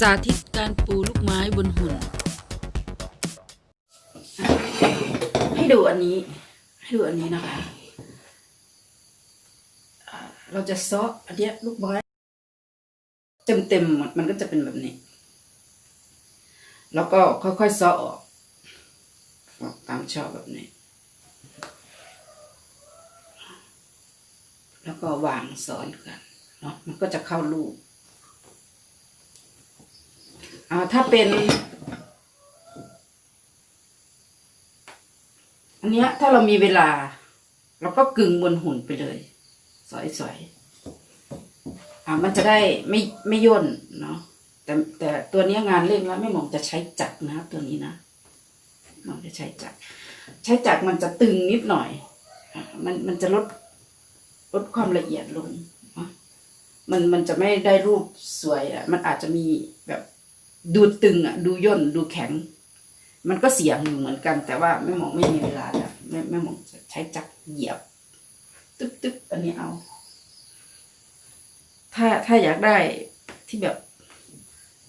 สาธิตการปูลูกไม้บนหุ่น ให้ดูอันนี้ ให้ดูอันนี้นะคะ เราจะซาะอันเนี้ยลูกไม้เต็มเต็มๆมันก็จะเป็นแบบนี้ แล้วก็ค่อยๆซาะออกออกตามชอบแบบนี้ แล้วก็วางซ้อนกันเนาะมันก็จะเข้ารูป อ่าถ้าเป็น อันเนี้ยถ้าเรามีเวลา เราก็กึ่งบนหุ่นไปเลย สอยๆอ่ามันจะได้ไม่ไม่ย่นเนาะแต่แต่ตัวนี้งานเร่งแล้วไม่หมองจะใช้จักรนะตัวนี้นะหมองจะใช้จักรใช้จักรมันจะตึงนิดหน่อยอ่ามันมันจะลดลดความละเอียดลงเนาะมันมันจะไม่ได้รูปสวยอะ มันอาจจะมีแบบ ดูตึงอะ ดูย่นดูแข็ง มันก็เสียงอยู่เหมือนกัน แต่ว่าแม่หมองไม่มีเวลาแล้วแม่แม่หมองใช้จักเหยียบ ตึ๊บตึ๊บอันนี้เอา ถ้าถ้าอยากได้ที่แบบ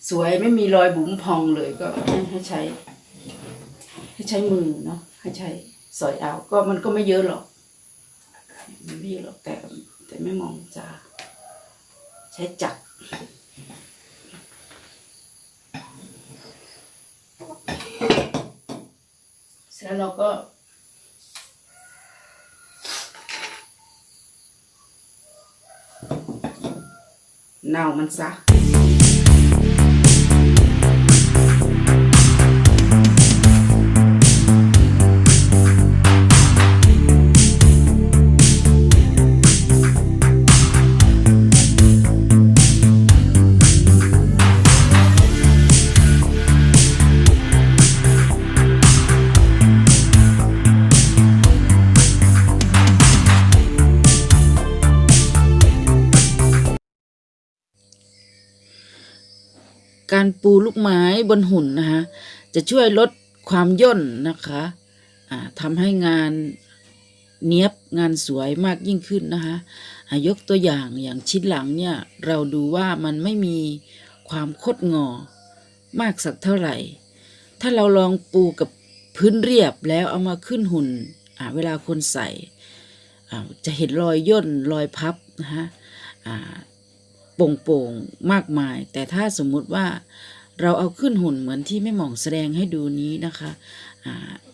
สวยไม่มีรอยบุ๋มพองเลยก็ให้ให้ใช้ ให้ใช้มือเนาะให้ใช้สอยเอาก็มันก็ไม่เยอะหรอกมันไม่เยอะหรอกแต่ แต่ไม่มองจะใช้จักร เสร็จแล้วเราก็ เน่ามันซะ การปูลูกไม้บนหุ่นนะคะจะช่วยลดความย่นนะคะอ่าทำให้งานเนี้ยบงานสวยมากยิ่งขึ้นนะคะยกตัวอย่างอย่างชิ้นหลังเนี่ยเราดูว่ามันไม่มีความคดงอมากสักเท่าไหร่ ถ้าเราลองปูกับพื้นเรียบแล้วเอามาขึ้นหุ่นเวลาคนใส่จะเห็นรอยย่นรอยพับนะคะ โป่งๆมากมาย แต่ถ้าสมมุติว่าเราเอาขึ้นหุ่นเหมือนที่แม่หม่องแสดงให้ดูนี้นะคะ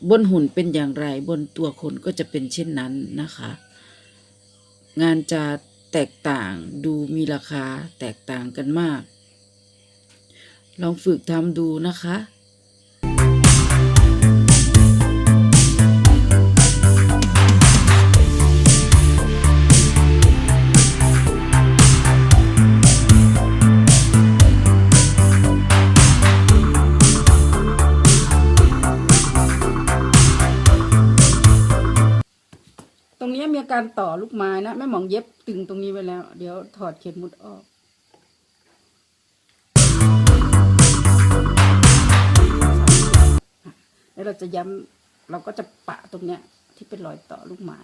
บนหุ่นเป็นอย่างไรบนตัวคนก็จะเป็นเช่นนั้นนะคะ งานจะแตกต่างดูมีราคาแตกต่างกันมาก ลองฝึกทำดูนะคะ รงนี้มีการต่อลูกไม้นะแม่หมองเย็บตึงตรงนี้ไว้แล้ว เดี๋ยวถอดเข็มมุดออกแล้วเราจะย้ำเราก็จะปะตรงเนี้ยที่เป็นรอยต่อลูกไม้